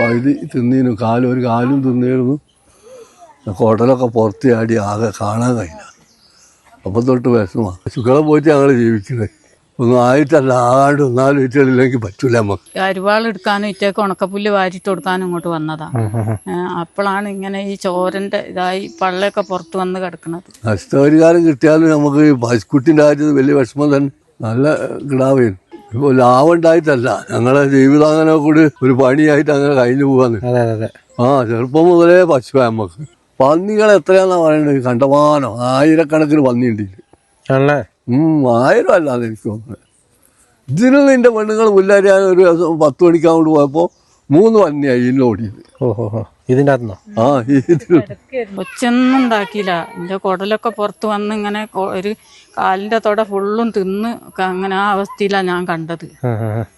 പകുതി തിന്നീനു കാലും ഒരു കാലും തിന്നിരുന്നു കോട്ടലൊക്കെ പുറത്ത് ചാടി ആകെ കാണാൻ കഴിയില്ല. അപ്പം തൊട്ട് വിഷമമാണ് പശുക്കളെ പോയിട്ട് ഞങ്ങൾ ജീവിക്കുന്നത് ഒന്നും ആയിട്ടല്ല ആണ്ട് ഒന്നാലും വീട്ടിലില്ലെങ്കിൽ പറ്റൂല നമുക്ക് അരുവാളെടുക്കാനും ഇറ്റേക്ക് ഉണക്കപ്പുല്ല് വാരിട്ട് കൊടുക്കാനും ഇങ്ങോട്ട് വന്നതാ. അപ്പോഴാണ് ഇങ്ങനെ ഈ ചോരന്റെ ഇതായി പള്ളയൊക്കെ പുറത്ത് വന്ന് കിടക്കുന്നത് നഷ്ടപരിഹാരം കിട്ടിയാലും നമുക്ക് ഈ പശുക്കുട്ടിന്റെ കാര്യത്തിൽ വലിയ വിഷമം തന്നെ. നല്ല കിടാവേനു ഇപ്പോൾ ലാഭം ഉണ്ടായിട്ടല്ല ഞങ്ങളെ ജീവിതം അങ്ങനെ കൂടി ഒരു പണിയായിട്ട് അങ്ങനെ കഴിഞ്ഞു പോവാന്ന്. അതെ അതെ അതെ. ആ ചെറുപ്പം മുതലേ പശു നമുക്ക് പന്നികൾ എത്രയാന്നാ പറയുന്നത് കണ്ടമാനോ. ആയിരക്കണക്കിന് പന്നിയുണ്ട് ഉണ്ട് ആണല്ലേ? ആയിരം അല്ലാതെ എനിക്ക് തോന്നുന്നത് ഇതിനുള്ള എന്റെ പെണ്ണുങ്ങൾ പുല്ലരിയാൻ ഒരു ദിവസം പത്ത് മണിക്ക് പോയപ്പോ പോയപ്പോൾ മൂന്ന് പന്നിയായി ഇതിൽ ഓടിയത്. ഓഹോ ഹോ ഇതിന്റെ അകത്തുനിന്നോ? ആ ഇതിൽ ഒച്ചൊന്നും ഉണ്ടാക്കിയില്ല. എന്റെ കുടലൊക്കെ പുറത്ത് വന്ന് ഇങ്ങനെ ഒരു കാലിന്റെ തൊട ഫുള്ളും തിന്ന് അങ്ങനെ ആ അവസ്ഥയിലാണ് ഞാൻ കണ്ടത്.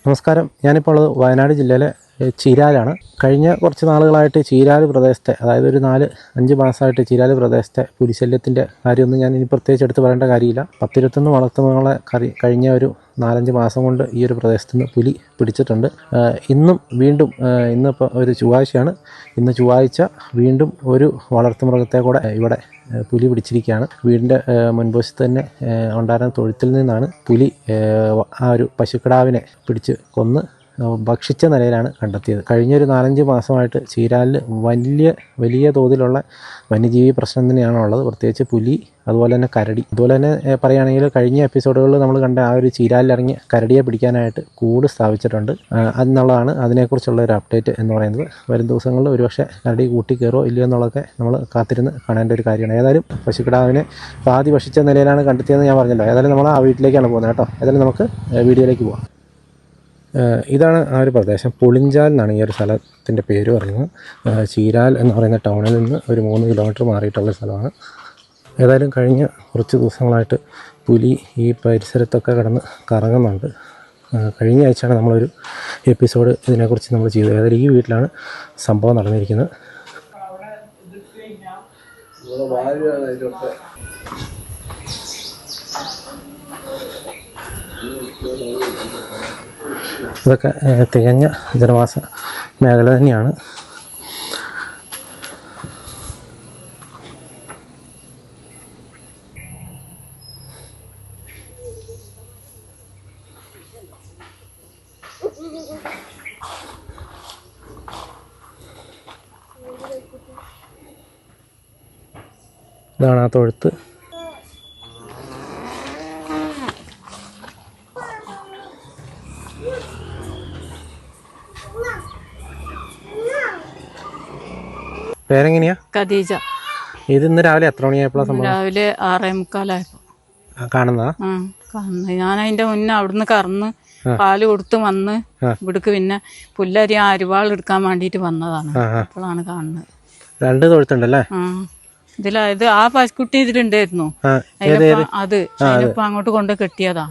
നമസ്കാരം. ഞാനിപ്പോൾ ഉള്ളത് വയനാട് ജില്ലയിലെ ചീരാലാണ്. കഴിഞ്ഞ കുറച്ച് നാളുകളായിട്ട് ചീരാൽ പ്രദേശത്തെ അതായത് ഒരു നാല് അഞ്ച് മാസമായിട്ട് ചീരാൽ പ്രദേശത്തെ പുലിശല്യത്തിന്റെ കാര്യമൊന്നും ഞാൻ ഇനി പ്രത്യേകിച്ച് എടുത്ത് പറയേണ്ട കാര്യമില്ല. പത്തിരുപത്തൊന്ന് വളർത്തുമൃഗങ്ങളെ കറി കഴിഞ്ഞ ഒരു നാലഞ്ച് മാസം കൊണ്ട് ഈ ഒരു പ്രദേശത്ത് നിന്ന് പുലി പിടിച്ചിട്ടുണ്ട്. ഇന്നും വീണ്ടും ഇന്നിപ്പോൾ ഒരു ചൊവ്വാഴ്ചയാണ്. ഇന്ന് ചൊവ്വാഴ്ച വീണ്ടും ഒരു വളർത്തുമൃഗത്തെ കൂടെ ഇവിടെ പുലി പിടിച്ചിരിക്കുകയാണ്. വീടിന്റെ മുൻവശത്ത് തന്നെ ഉണ്ടായിരുന്ന തൊഴുത്തിൽ നിന്നാണ് പുലി ആ ഒരു പശുക്കിടാവിനെ പിടിച്ച് കൊന്ന് ഭക്ഷിച്ച നിലയിലാണ് കണ്ടെത്തിയത്. കഴിഞ്ഞൊരു നാലഞ്ച് മാസമായിട്ട് ചീരാലിൽ വലിയ വലിയ തോതിലുള്ള വന്യജീവി പ്രശ്നം തന്നെയാണ് ഉള്ളത്. പ്രത്യേകിച്ച് പുലി അതുപോലെ തന്നെ കരടി. അതുപോലെ തന്നെ പറയുകയാണെങ്കിൽ കഴിഞ്ഞ എപ്പിസോഡുകളിൽ നമ്മൾ കണ്ട ആ ഒരു ചീരാലിലിറങ്ങി കരടിയെ പിടിക്കാനായിട്ട് കൂട് സ്ഥാപിച്ചിട്ടുണ്ട്. എന്നുള്ളതാണ് അതിനെക്കുറിച്ചുള്ള ഒരു അപ്ഡേറ്റ് എന്ന് പറയുന്നത്. വരും ദിവസങ്ങളിൽ ഒരുപക്ഷെ കരടി കൂട്ടി ഇല്ലയോ എന്നുള്ളതൊക്കെ നമ്മൾ കാത്തിരുന്ന് കാണേണ്ട ഒരു കാര്യമാണ്. ഏതായാലും പശുക്കിടാവിനെ പാതി ഭക്ഷിച്ച നിലയിലാണ് കണ്ടെത്തിയതെന്ന് ഞാൻ പറഞ്ഞല്ലോ. ഏതായാലും നമ്മൾ ആ വീട്ടിലേക്കാണ് പോകുന്നത് കേട്ടോ. ഏതായാലും നമുക്ക് വീഡിയോയിലേക്ക് പോകാം ഇതാണ് ആ ഒരു പ്രദേശം. പുളിഞ്ചാൽ എന്നാണ് ഈ ഒരു സ്ഥലത്തിന്റെ പേര് പറയുന്നത്. ചീരാൽ എന്ന് പറയുന്ന ടൗണിൽ നിന്ന് ഒരു മൂന്ന് കിലോമീറ്റർ മാറിയിട്ടുള്ള സ്ഥലമാണ്. ഏതായാലും കഴിഞ്ഞ കുറച്ച് ദിവസങ്ങളായിട്ട് പുലി ഈ പരിസരത്തൊക്കെ കടന്ന് കറങ്ങുന്നുണ്ട്. കഴിഞ്ഞ ആഴ്ചയാണ് നമ്മളൊരു എപ്പിസോഡ് ഇതിനെക്കുറിച്ച് നമ്മൾ ചെയ്തത്. ഏതായാലും ഈ വീട്ടിലാണ് സംഭവം നടന്നിരിക്കുന്നത്. ഇതൊക്കെ തികഞ്ഞ ജനവാസ മേഖല തന്നെയാണ്. ഇതാണ് ആ തൊഴുത്ത്. പേരെങ്ങനെയാ? ഖദീജ. ഇത് ഇന്ന് രാവിലെ എത്ര മണിയായപ്പോഴാണ് സംഭവം? രാവിലെ ആറേ മുക്കാലായപ്പോ കാണുന്ന കാണുന്നതാ. ഞാൻ അതിന്റെ മുന്നേ അവിടുന്ന് കറന്ന് പാൽ കൊടുത്ത് വന്ന് ഇവിടേക്ക് പിന്നെ പുല്ലരി അരിവാൾ എടുക്കാൻ വേണ്ടിട്ട് വന്നതാണ്. അപ്പോഴാണ് കാണുന്നത്. രണ്ട് തൊഴുത്തുണ്ടല്ലേ? ഇതിലായത് ആ പശുക്കുട്ടി ഇതിലുണ്ടായിരുന്നു. അത് ഇപ്പൊ അങ്ങോട്ട് കൊണ്ട് കെട്ടിയതാ.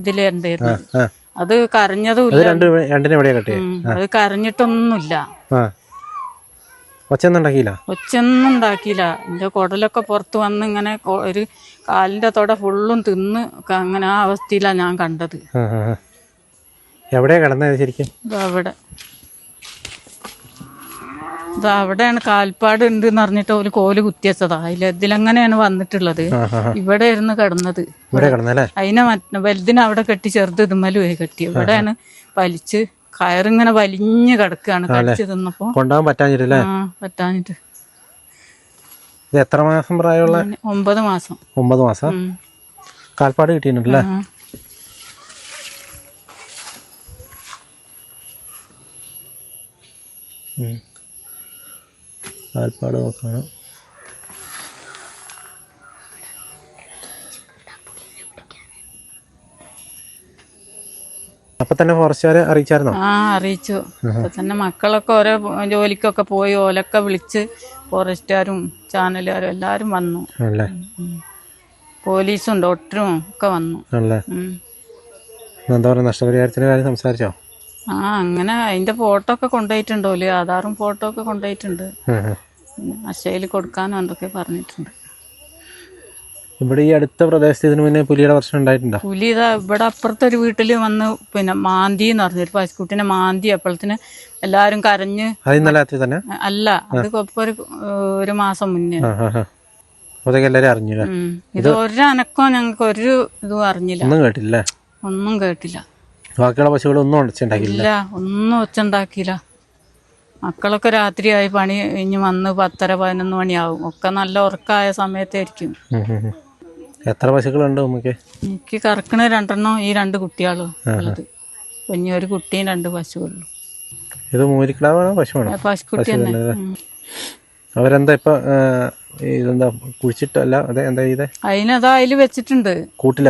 ഇതിലുണ്ടായിരുന്നു. അത് കരഞ്ഞതും അത് കരഞ്ഞിട്ടൊന്നുമില്ല. ആ ഒച്ചയൊന്നും ഉണ്ടാക്കിയില്ല ഒച്ചൊന്നും ഉണ്ടാക്കിയില്ല എന്റെ കുടലൊക്കെ പുറത്ത് വന്ന് ഇങ്ങനെ ഒരു കാലിന്റെ തൊട ഫുള്ളും തിന്ന് അങ്ങനെ ആ അവസ്ഥയിലാണ് ഞാൻ കണ്ടത്. എവിടെയാ കിടന്നത് ശരിക്കും? അവിടെ. ഇത് അവിടെയാണ് കാൽപ്പാട് ഉണ്ട് എന്ന് പറഞ്ഞിട്ട് ഒരു കോൽ കുത്തിയച്ചതാ അതിൽ ഇതിലങ്ങനെയാണ് വന്നിട്ടുള്ളത്. ഇവിടെ ഇരുന്ന് കിടന്നത്. അതിനെ മറ്റ വലുതിനെ അവിടെ കെട്ടി ചെറുത് ഇതുമ്മലും കെട്ടി. ഇവിടെയാണ് വലിച്ച് കയറിങ്ങനെ വലിഞ്ഞു കിടക്കുകയാണ് കടിച്ചു തിന്നപ്പോ. കൊണ്ടുപോകാൻ പറ്റാഞ്ഞിട്ടല്ലേ? പറ്റാഞ്ഞിട്ട്. ഇത് എത്ര മാസം പ്രായമുള്ള? ഒമ്പത് മാസം. ഒമ്പത് മാസം. കാൽപ്പാട് കിട്ടിയിട്ടുണ്ടല്ലേ? ഉം. കാൽപ്പാട് നോക്കണം. അപ്പൊ തന്നെ ഫോറസ്റ്റുകാരെ അറിയിച്ചായിരുന്നോ? ആ അറിയിച്ചു. അപ്പൊ തന്നെ മക്കളൊക്കെ ഓരോ ജോലിക്കൊക്കെ പോയി ഓലൊക്കെ വിളിച്ച് ഫോറസ്റ്റുകാരും ചാനലുകാരും എല്ലാരും വന്നു. പോലീസും ഡോക്ടറും ഒക്കെ വന്നു. എന്താ പറയുക നഷ്ടപരിഹാരത്തിന്റെ കാര്യം സംസാരിച്ചോ? ആ അങ്ങനെ അതിന്റെ ഫോട്ടോ ഒക്കെ കൊണ്ടുപോയിട്ടുണ്ടോ ആധാറും ഫോട്ടോ ഒക്കെ കൊണ്ടുപോയിട്ടുണ്ട്. അശയിൽ കൊടുക്കാനും എന്തൊക്കെ പറഞ്ഞിട്ടുണ്ട്. ഇവിടെ ഈ അടുത്ത പ്രദേശത്ത് ഇതിനു മുന്നേ പുലിയുടെ പ്രശ്നം ഉണ്ടായിട്ടുണ്ടോ? പുലി ഇതാ ഇവിടെ അപ്പുറത്തെ ഒരു വീട്ടിൽ വന്ന് പിന്നെ മാന്തി എന്ന് പറഞ്ഞു. ഒരു പശുക്കുട്ടിനെ മാന്തി അപ്പോഴത്തിന് എല്ലാരും കരഞ്ഞ് അത് ഇന്നലെ രാത്രി തന്നെ? അല്ല അത് ഒരു ഒരു മാസം മുന്നേ. അറിഞ്ഞില്ല? ഉം. ഇത് ഒരു അനക്കോ ഞങ്ങൾക്ക് ഒരു ഇതും അറിഞ്ഞില്ല. ഒന്നും കേട്ടില്ല. ഒന്നും കേട്ടില്ല. ബാക്കിയുള്ള പശുക്കളൊന്നും ഉടച്ചുണ്ടാക്കില്ല ഇല്ല ഒന്നും ഒച്ചുണ്ടാക്കിയില്ല മക്കളൊക്കെ രാത്രിയായി പണി കഴിഞ്ഞ് വന്ന് പത്തര പതിനൊന്ന് മണിയാവും. ഒക്കെ നല്ല ഉറക്കമായ സമയത്തായിരിക്കും. എത്ര പശുക്കളുണ്ട് ഉമ്മക്ക്? എനിക്ക് കറക്കണ രണ്ടെണ്ണം ഈ രണ്ട് കുട്ടികളും. ഉള്ളത് കുഞ്ഞി ഒരു കുട്ടിയും രണ്ട് പശുവുള്ളൂ. ഇത് മൂരിക്കിടാവാണോ പശുവാണോ? പശുക്കുട്ടി തന്നെ. അവരെന്താ ഇപ്പൊ ഇതെന്താ കുഴിച്ചിട്ടല്ല അതെ എന്താ ചെയ്തേ? അതിനതാ അതിൽ വെച്ചിട്ടുണ്ട്. ആ കൂട്ടിൽ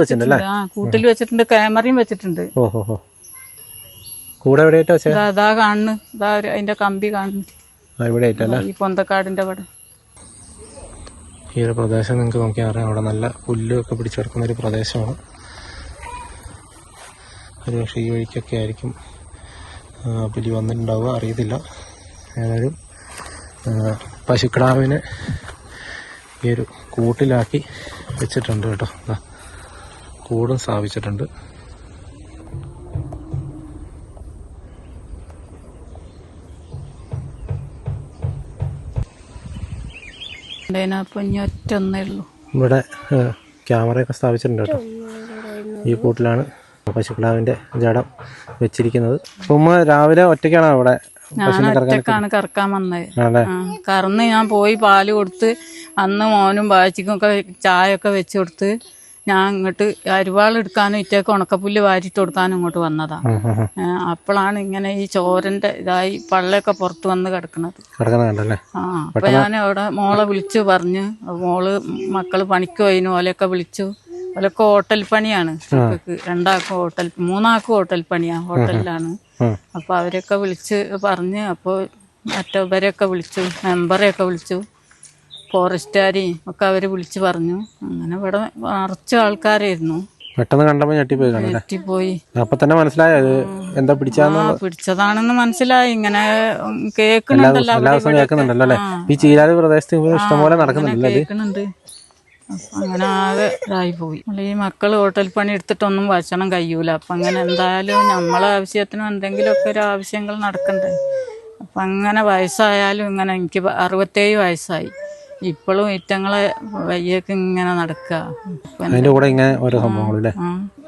വെച്ചിട്ടുണ്ട്. ആ കൂട്ടിൽ വെച്ചിട്ടുണ്ട് ക്യാമറയും വെച്ചിട്ടുണ്ട്. ഓഹോ കൂടെ എവിടെയായിട്ടാ അതാ കാണുന്നു. അതാ അതിന്റെ കമ്പി കാണുന്നു. ആ ഇവിടെ ആയിട്ടല്ലേ ഈ പൊന്തക്കാടിന്റെ അവിടെ. ഈ ഒരു പ്രദേശം നിങ്ങൾക്ക് നോക്കിയാൽ അറിയാം അവിടെ നല്ല പുല്ലൊക്കെ പിടിച്ചു കിടക്കുന്ന ഒരു പ്രദേശമാണ്. ഒരു പക്ഷേ ഈ വഴിക്കൊക്കെ ആയിരിക്കും പുലി വന്നിട്ടുണ്ടാവുക. അറിയത്തില്ല. ഏതായാലും പശുക്കിടാവിനെ ഈ ഒരു കൂട്ടിലാക്കി വെച്ചിട്ടുണ്ട് കേട്ടോ. കൂടും സ്ഥാപിച്ചിട്ടുണ്ട്. അതിനപ്പൊ ഇനി ഒറ്റ ഒന്നേ ഉള്ളൂ. ഇവിടെ ക്യാമറയൊക്കെ സ്ഥാപിച്ചിട്ടുണ്ട് കേട്ടോ. ഈ കൂട്ടിലാണ് പശുക്കിടാവിന്റെ ജഡം വെച്ചിരിക്കുന്നത്. ഉമ്മ രാവിലെ ഒറ്റയ്ക്കാണോ അവിടെ ഞാൻ ഒറ്റക്കാണ് കറക്കാൻ വന്നത്. കറന്ന് ഞാൻ പോയി പാൽ കൊടുത്ത് അന്ന് മോനും ബാച്ചിക്കും ഒക്കെ ചായ ഒക്കെ വെച്ചു കൊടുത്ത് ഞാൻ ഇങ്ങോട്ട് അരിവാൾ എടുക്കാനും ഇറ്റേക്ക് ഉണക്കപ്പുല്ല് വാരിട്ട് കൊടുക്കാനും ഇങ്ങോട്ട് വന്നതാ. അപ്പോഴാണ് ഇങ്ങനെ ഈ ചോരന്റെ ഇതായി പള്ളയൊക്കെ പുറത്ത് വന്ന് കണ്ടല്ലേ? ആ അപ്പൊ ഞാൻ അവിടെ മോളെ വിളിച്ചു പറഞ്ഞു. മോൾ മക്കൾ പണിക്ക് പോയിന് ഓലെയൊക്കെ വിളിച്ചു. ഓലൊക്കെ ഹോട്ടൽ പണിയാണ്. രണ്ടാക്കും രണ്ടാൾക്കും ഹോട്ടൽ മൂന്നാൾക്കും ഹോട്ടൽ പണിയാ ഹോട്ടലിലാണ്. അപ്പൊ അവരെയൊക്കെ വിളിച്ച് പറഞ്ഞ്. അപ്പോൾ മറ്റവരെയൊക്കെ വിളിച്ചു മെമ്പറെയൊക്കെ വിളിച്ചു. ഫോറസ്റ്റുകാരെയും ഒക്കെ അവർ വിളിച്ചു പറഞ്ഞു. അങ്ങനെ ഇവിടെ നിറച്ച ആൾക്കാരായിരുന്നു. പെട്ടെന്ന് കണ്ടപ്പോൾ ഞെട്ടിപ്പോയി ഞെട്ടിപ്പോയി. അപ്പൊ തന്നെ മനസ്സിലായത് എന്താ പിടിച്ചാന്ന് പിടിച്ചതാണെന്ന് മനസ്സിലായി. ഇങ്ങനെ കേൾക്കുന്നുണ്ടല്ലോ എല്ലാ ദിവസവും കേൾക്കുന്നുണ്ടല്ലോ അല്ലെ? ഈ ചീരാതി പ്രദേശത്ത് ഇഷ്ടംപോലെ നടക്കുന്നുണ്ടല്ലോ കേൾക്കുന്നുണ്ട്. അങ്ങനെ ആകെ ഇതായി പോയി. ഈ മക്കൾ ഹോട്ടൽ പണി എടുത്തിട്ടൊന്നും ഭക്ഷണം കഴിയൂല. അപ്പൊ അങ്ങനെ എന്തായാലും നമ്മളെ ആവശ്യത്തിനും എന്തെങ്കിലുമൊക്കെ ഒരു ആവശ്യങ്ങൾ നടക്കണ്ടേ? അപ്പൊ അങ്ങനെ വയസ്സായാലും ഇങ്ങനെ എനിക്ക് അറുപത്തേഴ് വയസ്സായി. ഇപ്പോഴും ഇറ്റങ്ങളെ വയ്യൊക്കെ ഇങ്ങനെ നടക്കുക അതിന്റെ കൂടെ ഇങ്ങനെ ഓരോ സംഭവങ്ങളല്ലേ.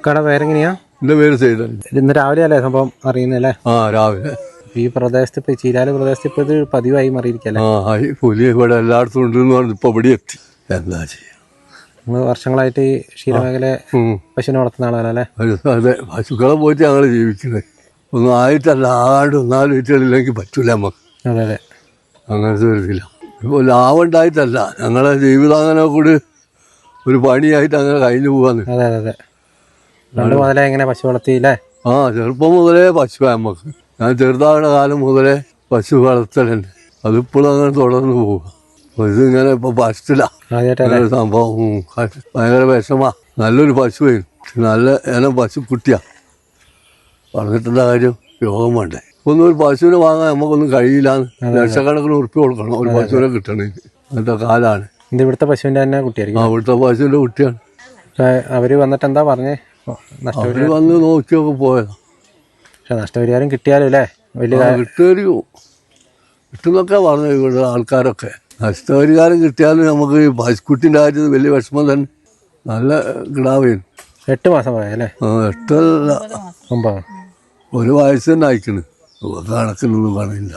കട പേരെങ്ങനെയാ? എന്റെ പേര് സൈഡൻ ഇന്ന് രാവിലെ അല്ലേ സംഭവം അറിയുന്നല്ലേ ആ രാവിലെ. ഈ പ്രദേശത്ത് ഇപ്പൊ ചീരാല പ്രദേശത്ത് ഇപ്പൊ ഇത് പതിവായി മാറിയിരിക്കല്ലേ ആ ഈ പുലി ഇവിടെ എല്ലായിടത്തും ഉണ്ടെന്ന് പറഞ്ഞ് ഇപ്പൊ ഇവിടെ എത്തി. എന്താ ചെയ്യാ? നമ്മൾ വർഷങ്ങളായിട്ട് ഈ ക്ഷീരമേഖല. പശുവിനെ വളർത്തുന്ന ആളാണല്ലേ അതെ പശുക്കളെ പോയിട്ട് ഞങ്ങൾ ജീവിക്കുന്നത് ഒന്നും ആയിട്ടല്ല ആണ്ട് ഒന്നാലും വീട്ടുകളില്ലെങ്കിൽ പറ്റൂല നമുക്ക് അതെ അതെ. അങ്ങനത്തെ ഒരു ഇതില്ല ഇപ്പോൾ ലാഭം ഉണ്ടായിട്ടല്ല ഞങ്ങളെ ജീവിതം അങ്ങനെ കൂടി ഒരു പണിയായിട്ട് അങ്ങനെ കഴിഞ്ഞു പോവാന്ന് അതെ അതെ അതെ. പണ്ട് മുതലേ എങ്ങനെ പശു വളർത്തിയില്ലേ ആ ചെറുപ്പം മുതലേ പശു നമുക്ക് ഞാൻ ചെറുതാകുന്ന കാലം മുതലേ പശു വളർത്തലുണ്ട്. അതിപ്പോഴും അങ്ങനെ തുടർന്ന് പോവുക ഇതിങ്ങനെ ഇപ്പൊ പറ്റില്ല സംഭവം. ഭയങ്കര വിഷമാ. നല്ലൊരു പശു നല്ല ഇനം പശുക്കുട്ടിയാ. പറഞ്ഞിട്ടുള്ള കാര്യം? യോഗം വേണ്ടേ? ഒന്നും ഒരു പശുവിനെ വാങ്ങാൻ നമുക്കൊന്നും കഴിയില്ല ലക്ഷക്കണക്കിന് ഉറുപ്പ് കൊടുക്കണം. ഒരു പശുവിനെ കിട്ടണേ. അങ്ങനത്തെ കാലാണ്. ഇത് ഇവിടുത്തെ പശുവിന്റെ തന്നെ കുട്ടിയായിരിക്കും ആ ഇവിടുത്തെ പശുവിന്റെ കുട്ടിയാണ്. അവർ വന്നിട്ട് എന്താ പറഞ്ഞേ അവർ വന്ന് നോക്കിയൊക്കെ പോയതാ. പക്ഷെ നഷ്ടപരിഹാരം കിട്ടിയാലും അല്ലേ? വലിയ കിട്ടുമായിരിക്കും. കിട്ടുന്നൊക്കെ പറഞ്ഞു ഇവിടെ ആൾക്കാരൊക്കെ. നഷ്ടപരിഹാരം കിട്ടിയാലും നമുക്ക് ഈ പശുക്കുട്ടിന്റെ കാര്യത്തിൽ വലിയ വിഷമം തന്നെ. നല്ല കിടാവേನು എട്ട് മാസം പോയല്ലേ എട്ടല്ല. ഒരു വയസ്സ് തന്നെ അയക്കണ് കണക്കിനൊന്നും പറയില്ല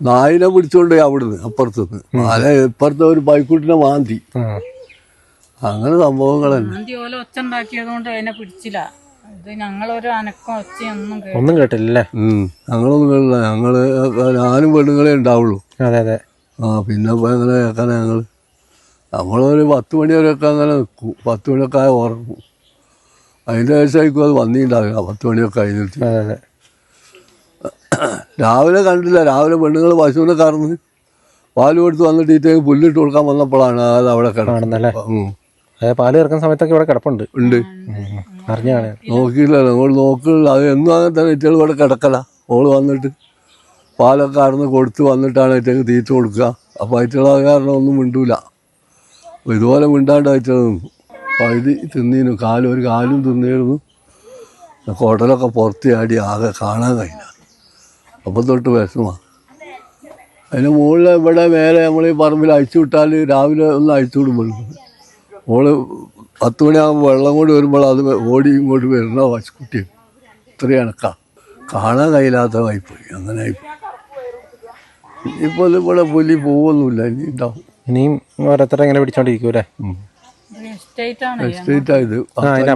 നായിനെ പിടിച്ചോണ്ട് അവിടുന്ന് അപ്പുറത്തുനിന്ന്. നാല ഇപ്പുറത്തെ ഒരു ബൈക്കുട്ടിനെ മാന്തി അങ്ങനെ സംഭവങ്ങൾ തന്നെ ഓല ഒച്ച ഉണ്ടാക്കിയത് കൊണ്ട് അതിനെ പിടിച്ചില്ല. ഇത് ഞങ്ങളൊരു അനക്കം ഒച്ചയൊന്നും കേട്ടില്ല. ഒന്നും കേട്ടില്ലല്ലേ? ഉം. ഞങ്ങളൊന്നും കേട്ടില്ല. ഞങ്ങൾ ഞാനും പെണ്ണുങ്ങളെ ഉണ്ടാവുള്ളൂ. അതെ അതെ. ആ പിന്നെ അങ്ങനെ കേൾക്കാൻ ഞങ്ങൾ നമ്മളൊരു പത്ത് മണി വരെയൊക്കെ അങ്ങനെ നിൽക്കും. പത്ത് മണിയൊക്കെ ആയ ഉറങ്ങും. അതിന്റെ ശേഷമായിരിക്കും അത് വന്നിട്ടുണ്ടാവില്ല പത്ത് മണിയൊക്കെ കഴിഞ്ഞിട്ട് രാവിലെ കണ്ടില്ല. രാവിലെ പെണ്ണുങ്ങൾ പശുവിനെ കറന്ന് പാൽ കൊടുത്ത് വന്നിട്ട് ഇറ്റേക്ക് പുല്ലിട്ട് കൊടുക്കാൻ വന്നപ്പോഴാണ് അത് അവിടെ കിടന്നല്ലേ പാൽ ഇറക്കുന്ന സമയത്തൊക്കെ ഇവിടെ കിടപ്പുണ്ട്. ഉണ്ട്. അറിഞ്ഞാണ് നോക്കിയില്ലല്ലോ നമ്മൾ നോക്കില്ല അത് എന്നും അങ്ങനെ തന്നെ ഇവിടെ കിടക്കല. ഓൾ വന്നിട്ട് പാലൊക്കെ കറന്ന് കൊടുത്ത് വന്നിട്ടാണ് ഇറ്റക്ക് തീറ്റ കൊടുക്കുക. അപ്പോൾ ഇറ്റകൾ അത് കാരണം ഒന്നും മിണ്ടൂല. ഇതുപോലെ മിണ്ടാണ്ട് വെച്ചത് നിന്നു. പഴുതി തിന്നീനു. കാലും ഒരു കാലും തിന്നിരുന്നു. കുടലൊക്കെ പുറത്ത് ചാടി ആകെ കാണാൻ കഴിയില്ല. അപ്പം തൊട്ട് വിഷമമാണ് അതിന് മുകളിൽ ഇവിടെ മേലെ നമ്മൾ ഈ പറമ്പിൽ അഴിച്ചു വിട്ടാൽ രാവിലെ ഒന്ന് അഴിച്ചു വിടുമ്പോൾ മോൾ പത്ത് മണിയാകുമ്പോൾ വെള്ളം കൊണ്ട് വരുമ്പോൾ അത് ഓടി ഇങ്ങോട്ട് വരുന്ന പശുക്കുട്ടി ഇത്രയും കാ കാണാൻ കഴിയില്ലാത്ത ആയിപ്പോയി അങ്ങനെ ആയിപ്പോയി ഇപ്പോൾ ഇവിടെ പുലി പോവൊന്നുമില്ല. ഇനി ഉണ്ടാവും ഇനിയും ഓരോരുത്തരെ ഇങ്ങനെ പിടിച്ചോണ്ടിരിക്കൂലേ അല്ലേ? എസ്റ്റേറ്റ് ആണ് ആ ആയത്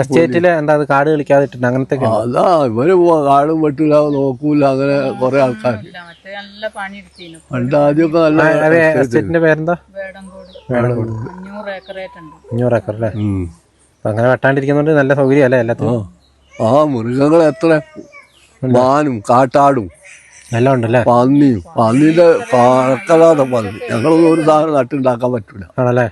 എസ്റ്റേറ്റിൽ എന്താ കാട് കളിക്കാതിട്ടുണ്ട് അങ്ങനത്തെ അതാ ഇവർ കാടും വെട്ടില്ല നോക്കൂല അങ്ങനെ കൊറേ ആൾക്കാർ പണ്ട് ആദ്യമൊക്കെ നല്ല അതെ എസ്റ്റേറ്റിന്റെ പേരെന്താ? അഞ്ഞൂറ് ഏക്കർ അല്ലേ? അങ്ങനെ വെട്ടാണ്ടിരിക്കുന്നതുകൊണ്ട് നല്ല സൗകര്യം അല്ലേ എല്ലാത്തിനും? ആ മൃഗങ്ങൾ എത്ര? മാനും കാട്ടാടും എല്ലാം ഉണ്ടല്ലേ? പന്നിയും. പന്നീന്റെ കണക്കലാതെ പന്നി. ഞങ്ങളൊന്നും ഒരു സാധനം നട്ടുണ്ടാക്കാൻ പറ്റൂല. ആണല്ലേ?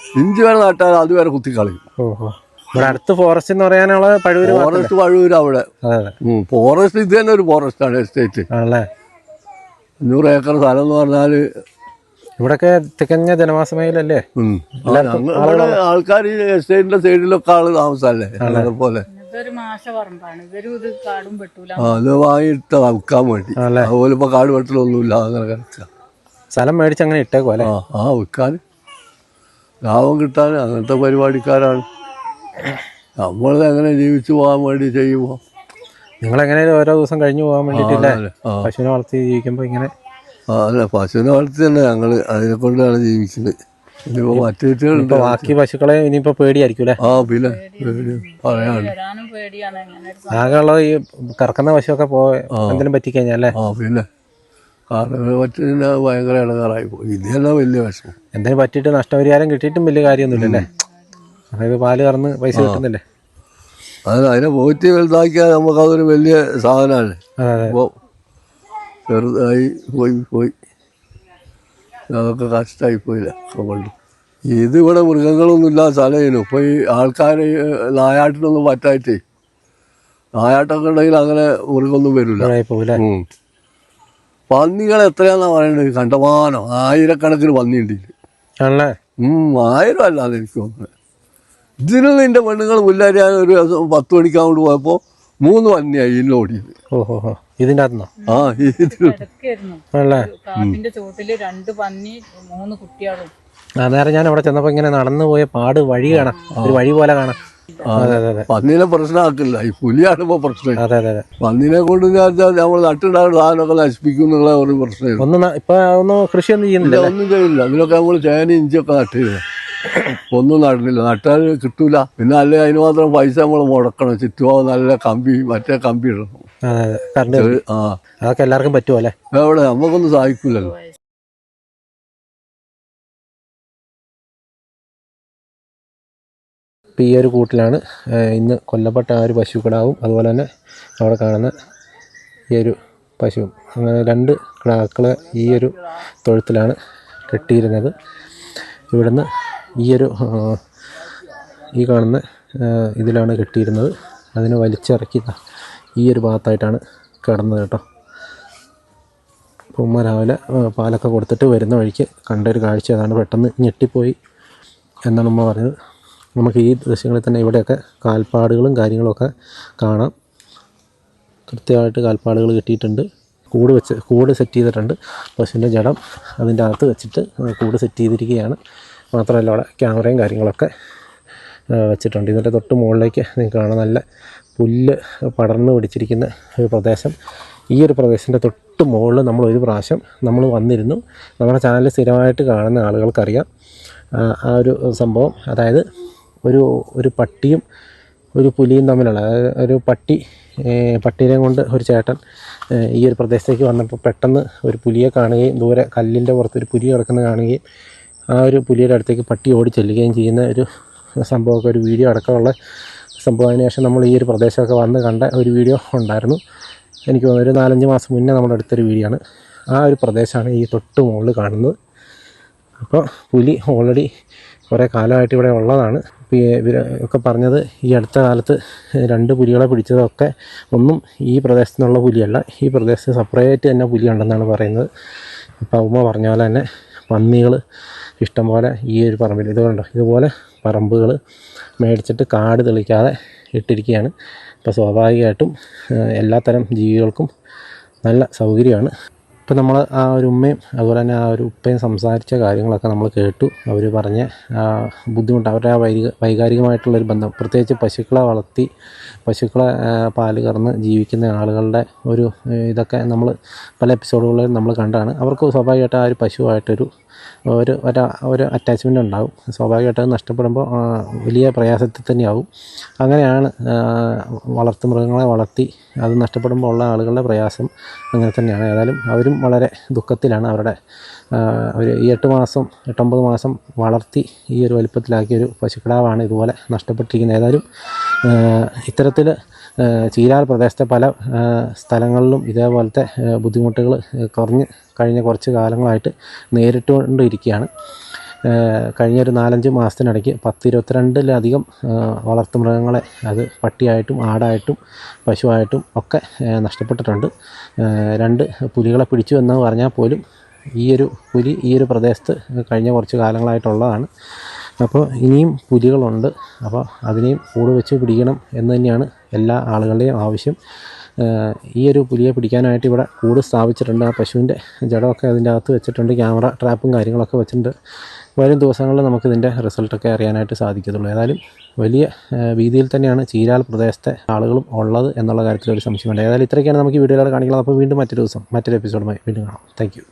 ഇഞ്ചി വരെ നട്ടാൽ അത് വരെ കുത്തിക്കളയും. ഓഹോ. ഇവിടെ അടുത്ത് ഫോറസ്റ്റ് എന്ന് പറയാനുള്ള പഴുവൂര് ഫോറസ്റ്റ് പഴൂര് അവിടെ. ഫോറസ്റ്റ് ഇത് തന്നെ ഒരു ഫോറസ്റ്റ് ആണ് എസ്റ്റേറ്റ് ആണല്ലേ? അഞ്ഞൂറ് ഏക്കർ സ്ഥലം എന്ന് പറഞ്ഞാൽ ഇവിടൊക്കെ തികഞ്ഞ ജനവാസ മേഖലല്ലേ ആൾക്കാർ ഈ എസ്റ്റേറ്റിന്റെ സൈഡിലൊക്കെ ആൾ താമസമല്ലേ അതുപോലെ അത് വാങ്ങിയിട്ട് വിൽക്കാൻ വേണ്ടി. അതുപോലെ ഇപ്പൊ കാട് വെട്ടലൊന്നുമില്ല അങ്ങനെ കിടക്കുക സ്ഥലം മേടിച്ച് അങ്ങനെ ഇട്ടേക്കോ അല്ലേ ആ ആ വിൽക്കാൻ. ലാഭം കിട്ടാൻ അങ്ങനത്തെ പരിപാടിക്കാരാണ്. നമ്മളത് എങ്ങനെ ജീവിച്ചു പോകാൻ വേണ്ടി ചെയ്യുമോ നിങ്ങൾ എങ്ങനെയാലും ഓരോ ദിവസം കഴിഞ്ഞു പോകാൻ വേണ്ടിട്ടില്ലേ ആ പശുവിനെ വളർത്തി ജീവിക്കുമ്പോൾ ഇങ്ങനെ അല്ല പശുവിനെ വളർത്തി തന്നെ ഞങ്ങൾ അതിനെ കൊണ്ടാണ് ജീവിക്കുന്നത് ഇനിയിപ്പോ മറ്റു വീട്ടുകളുണ്ട് ബാക്കി പശുക്കളെ ഇനിയിപ്പോ പേടിയായിരിക്കും അല്ലേ? ആ പിന്നെ പേടി പറയാണ്ട് ആകെയുള്ളത് ഈ കറക്കുന്ന പശുവൊക്കെ പോ എന്തെങ്കിലും പറ്റിക്കഴിഞ്ഞാൽ അല്ലേ? ആ പിന്നെ കാരണം മറ്റേ ഭയങ്കര ഇടങ്ങാറായി പോയി. ഇതെല്ലാം തന്നെ വലിയ വിഷമം. എന്തെങ്കിലും പറ്റിയിട്ട് നഷ്ടപരിഹാരം കിട്ടിയിട്ടും വലിയ കാര്യമൊന്നുമില്ലല്ലേ? അതായത് പാൽ കറന്ന് പൈസ കിട്ടുന്നില്ലേ? അത് അതിനെ പോറ്റി വലുതാക്കിയാൽ നമുക്ക് അതൊരു വലിയ സാധനമാണ്. അപ്പോൾ ചെറുതായി പോയി പോയി. അതൊക്കെ കഷ്ടമായി പോയില്ല. കൊണ്ട് ഇത് ഇവിടെ മൃഗങ്ങളൊന്നും ഇല്ലാത്ത സ്ഥലമായിരുന്നു. ഇപ്പോൾ ഈ ആൾക്കാർ നായാട്ടിനൊന്നും പറ്റായിട്ടേ. നായാട്ടൊക്കെ ഉണ്ടെങ്കിൽ അങ്ങനെ മൃഗമൊന്നും വരില്ല. പന്നികൾ എത്രയാന്നാ പറയുന്നത് കണ്ടമാനം ആയിരക്കണക്കിന് പന്നിയുണ്ട്. ആയിരം അല്ലാതെ എനിക്ക് തോന്നുന്നത് ഇതിനുള്ള നിന്റെ പെണ്ണുങ്ങൾ മുല്ലാരിയാൻ ഒരു ദിവസം പത്ത് മണിക്ക് അങ്ങോട്ട് പോയപ്പോൾ മൂന്ന് വന്നിയായി ഇതിൽ ഓടിയത്. ഓഹോ ഇതിന്റെ അകത്തുനിന്നോ? ആ ഇടയ്ക്കായിരുന്നു ആണല്ലേ? കാപ്പിന്റെ ചോട്ടിൽ രണ്ട് പന്നി മൂന്ന് കുട്ടികളും. ആ ഞാൻ അവിടെ ചെന്നപ്പോ ഇങ്ങനെ നടന്നു പോയ പാട് വഴി കാണാം. ഒരു വഴി പോലെ കാണാം. അതെ അതെ അതെ. പന്നീനെ പ്രശ്നമാക്കില്ല. ഈ പുലിയാണ് ഇപ്പോൾ പ്രശ്നം. അതെ അതെ അതെ. പന്നീനെ കൊണ്ട് വെച്ചാൽ നമ്മൾ നട്ടുണ്ടാകുന്ന സാധനമൊക്കെ നശിപ്പിക്കും എന്നുള്ള ഒരു പ്രശ്നമില്ല. ഒന്നും ഇപ്പൊ ഒന്നും കൃഷിയൊന്നും ചെയ്യുന്നില്ല ഇല്ല, ഒന്നും ചെയ്യില്ല. അതിലൊക്കെ നമ്മൾ ചേന ഇഞ്ചിയൊക്കെ നട്ടിരുന്നു. ഒന്നും നടന്നില്ല. നട്ടാൽ കിട്ടൂല. പിന്നെ അല്ലെ അതിന് മാത്രം പൈസ നമ്മൾ മുടക്കണം. ചുറ്റുപാട് നല്ല കമ്പി മറ്റേ കമ്പി ഇടണം. ആ. അതൊക്കെ എല്ലാവർക്കും പറ്റുമോ അല്ലേ? എവിടെ? നമുക്കൊന്നും സഹായിക്കില്ലല്ലോ ഇപ്പം ഈ ഒരു കൂട്ടിലാണ് ഇന്ന് കൊല്ലപ്പെട്ട ആ ഒരു പശു കിടാവും അതുപോലെ തന്നെ അവിടെ കാണുന്ന ഈ ഒരു പശുവും. അങ്ങനെ രണ്ട് കിടാക്കളെ ഈ ഒരു തൊഴുത്തിലാണ് കെട്ടിയിരുന്നത്. ഇവിടുന്ന് ഈ ഒരു ഈ കാണുന്ന ഇതിലാണ് കെട്ടിയിരുന്നത്. അതിനെ വലിച്ചിറക്കി ഈ ഒരു ഭാഗത്തായിട്ടാണ് കിടന്നത് കേട്ടോ. ഉമ്മ രാവിലെ പാലൊക്കെ കൊടുത്തിട്ട് വരുന്ന വഴിക്ക് കണ്ടൊരു കാഴ്ച അതാണ് പെട്ടെന്ന് ഞെട്ടിപ്പോയി എന്നാണ് ഉമ്മ പറഞ്ഞത് നമുക്ക് ഈ ദൃശ്യങ്ങളിൽ തന്നെ ഇവിടെയൊക്കെ കാൽപ്പാടുകളും കാര്യങ്ങളൊക്കെ കാണാം. കൃത്യമായിട്ട് കാൽപ്പാടുകൾ കിട്ടിയിട്ടുണ്ട്. കൂട് വെച്ച് കൂട് സെറ്റ് ചെയ്തിട്ടുണ്ട്. പശുവിന്റെ ജടം അതിന്റെ അകത്ത് വെച്ചിട്ട് കൂട് സെറ്റ് ചെയ്തിരിക്കുകയാണ്. മാത്രമല്ല അവിടെ ക്യാമറയും കാര്യങ്ങളൊക്കെ വെച്ചിട്ടുണ്ട്. ഇതിന്റെ തൊട്ട് മുകളിലേക്ക് നിങ്ങൾക്ക് കാണാം നല്ല പുല്ല് പടർന്ന് പിടിച്ചിരിക്കുന്ന ഒരു പ്രദേശം. ഈ ഒരു പ്രദേശത്തിന്റെ തൊട്ട് മുകളിൽ നമ്മൾ ഒരു പ്രാവശ്യം നമ്മൾ വന്നിരുന്നു. നമ്മുടെ ചാനൽ സ്ഥിരമായിട്ട് കാണുന്ന ആളുകൾക്കറിയാം ആ, ഒരു സംഭവം. അതായത് ഒരു ഒരു പട്ടിയും ഒരു പുലിയും തമ്മിലുള്ള അതായത് ഒരു പട്ടി പട്ടീനെ കൊണ്ട് ഒരു ചേട്ടൻ ഈ ഒരു പ്രദേശത്തേക്ക് വന്നപ്പോൾ പെട്ടെന്ന് ഒരു പുലിയെ കാണുകയും ദൂരെ കല്ലിന്റെ പുറത്ത് ഒരു പുലി കിടക്കുന്നത് കാണുകയും ആ ഒരു പുലിയുടെ അടുത്തേക്ക് പട്ടി ഓടി ചെല്ലുകയും ചെയ്യുന്ന ഒരു സംഭവമൊക്കെ ഒരു വീഡിയോ അടക്കമുള്ള സംഭവത്തിന് ശേഷം നമ്മൾ ഈ ഒരു പ്രദേശമൊക്കെ വന്ന് കണ്ട ഒരു വീഡിയോ ഉണ്ടായിരുന്നു. എനിക്ക് തോന്നുന്നു ഒരു നാലഞ്ച് മാസം മുന്നേ നമ്മുടെ അടുത്തൊരു വീഡിയോ ആണ്. ആ ഒരു പ്രദേശമാണ് ഈ തൊട്ട് മുകളിൽ കാണുന്നത്. അപ്പോൾ പുലി ഓൾറെഡി കുറേ കാലമായിട്ട് ഇവിടെ ഉള്ളതാണ്. ഒക്കെ പറഞ്ഞത് ഈ അടുത്ത കാലത്ത് രണ്ട് പുലികളെ പിടിച്ചതൊക്കെ ഒന്നും ഈ പ്രദേശത്തു നിന്നുള്ള പുലിയല്ല. ഈ പ്രദേശത്ത് സെപ്പറേറ്റ് തന്നെ പുലിയുണ്ടെന്നാണ് പറയുന്നത്. അപ്പോൾ ഉമ്മ പറഞ്ഞ പോലെ തന്നെ പന്നികൾ ഇഷ്ടംപോലെ ഈ ഒരു പറമ്പിൽ ഇതുകൊണ്ടോ ഇതുപോലെ പറമ്പുകൾ മേടിച്ചിട്ട് കാട് തെളിക്കാതെ ഇട്ടിരിക്കുകയാണ് അപ്പോൾ സ്വാഭാവികമായിട്ടും എല്ലാത്തരം ജീവികൾക്കും നല്ല സൗകര്യമാണ്. ഇപ്പം നമ്മൾ ആ ഒരു ഉമ്മയും അതുപോലെ തന്നെ ആ ഒരു ഉപ്പയും സംസാരിച്ച കാര്യങ്ങളൊക്കെ നമ്മൾ കേട്ടു. അവർ പറഞ്ഞ ബുദ്ധിമുട്ട് അവരുടെ ആ വൈക വൈകാരികമായിട്ടുള്ളൊരു ബന്ധം. പ്രത്യേകിച്ച് പശുക്കളെ വളർത്തി പശുക്കളെ പാൽ കറന്ന് ജീവിക്കുന്ന ആളുകളുടെ ഒരു ഇതൊക്കെ നമ്മൾ പല എപ്പിസോഡുകളിലും നമ്മൾ കണ്ടാണ്. അവർക്ക് സ്വാഭാവികമായിട്ട് ആ ഒരു പശുവായിട്ടൊരു ഒരു ഒരു അറ്റാച്ച്മെന്റ് ഉണ്ടാവും. സ്വാഭാവികമായിട്ട് അത് നഷ്ടപ്പെടുമ്പോൾ വലിയ പ്രയാസത്തിൽ തന്നെയാവും. അങ്ങനെയാണ് വളർത്തു മൃഗങ്ങളെ വളർത്തി അത് നഷ്ടപ്പെടുമ്പോൾ ഉള്ള ആളുകളുടെ പ്രയാസം അങ്ങനെ തന്നെയാണ്. ഏതായാലും അവരും വളരെ ദുഃഖത്തിലാണ് അവരുടെ ഒരു ഈ എട്ട് മാസം എട്ടൊമ്പത് മാസം വളർത്തി ഈ ഒരു വലുപ്പത്തിലാക്കിയ ഒരു പശുക്കിടാവാണ് ഇതുപോലെ നഷ്ടപ്പെട്ടിരിക്കുന്നത്. ഏതായാലും ഇത്തരത്തിൽ ചീരാൽ പ്രദേശത്തെ പല സ്ഥലങ്ങളിലും ഇതേപോലത്തെ ബുദ്ധിമുട്ടുകൾ കുറഞ്ഞ് കഴിഞ്ഞ കുറച്ച് കാലങ്ങളായിട്ട് നേരിട്ടുകൊണ്ടിരിക്കുകയാണ്. കഴിഞ്ഞ കഴിഞ്ഞൊരു നാലഞ്ച് മാസത്തിനിടയ്ക്ക് പത്തിരുപത്തിരണ്ടിലധികം വളർത്തുമൃഗങ്ങളെ അത് പട്ടിയായിട്ടും ആടായിട്ടും പശുവായിട്ടും ഒക്കെ നഷ്ടപ്പെട്ടിട്ടുണ്ട്. രണ്ട് പുലികളെ പിടിച്ചു എന്ന് പറഞ്ഞാൽ പോലും ഈ ഒരു പുലി ഈ ഒരു പ്രദേശത്ത് കഴിഞ്ഞ കുറച്ച് കാലങ്ങളായിട്ടുള്ളതാണ്. അപ്പോൾ ഇനിയും പുലികളുണ്ട്. അപ്പോൾ അതിനെയും കൂട് വെച്ച് പിടിക്കണം എന്ന് തന്നെയാണ് എല്ലാ ആളുകളുടെയും ആവശ്യം. ഈ ഒരു പുലിയെ പിടിക്കാനായിട്ട് ഇവിടെ കൂട് സ്ഥാപിച്ചിട്ടുണ്ട്. ആ പശുവിന്റെ ജടമൊക്കെ അതിന്റെ അകത്ത് വെച്ചിട്ടുണ്ട്. ക്യാമറ ട്രാപ്പും കാര്യങ്ങളൊക്കെ വെച്ചിട്ടുണ്ട്. വരും ദിവസങ്ങളിൽ നമുക്കിതിന്റെ റിസൾട്ടൊക്കെ അറിയാനായിട്ട് സാധിക്കത്തുള്ളൂ. ഏതായാലും വലിയ രീതിയിൽ തന്നെയാണ് ചീരാൽ പ്രദേശത്തെ ആളുകളും ഉള്ളത് എന്നുള്ള കാര്യത്തിൽ ഒരു സംശയമുണ്ട്. ഏതായാലും ഇത്രയൊക്കെയാണ് നമുക്ക് വീഡിയോകൾ കാണിക്കുന്നത്. അപ്പോൾ വീണ്ടും മറ്റൊരു ദിവസം മറ്റൊരു എപ്പിസോഡുമായി വീണ്ടും കാണാം. താങ്ക്